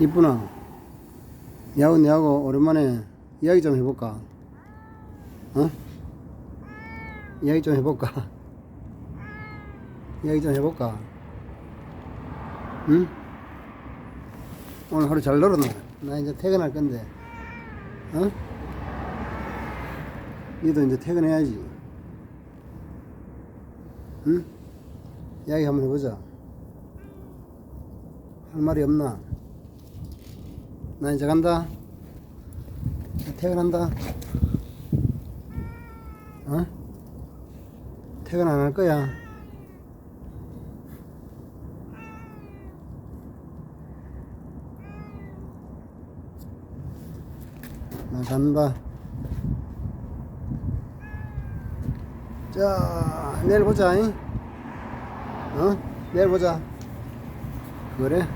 이쁘나? 야구 내하고 오랜만에 이야기 좀 해볼까? 어? 이야기 좀 해볼까? 이야기 좀 해볼까? 응? 오늘 하루 잘 놀았나? 나 이제 퇴근할 건데, 어? 니도 이제 퇴근해야지. 응? 이야기 한번 해보자. 할 말이 없나? 나 이제 간다. 나 퇴근한다. 어? 퇴근 안 할 거야. 나 간다. 자, 내일 보자. 잉? 어? 내일 보자. 그래?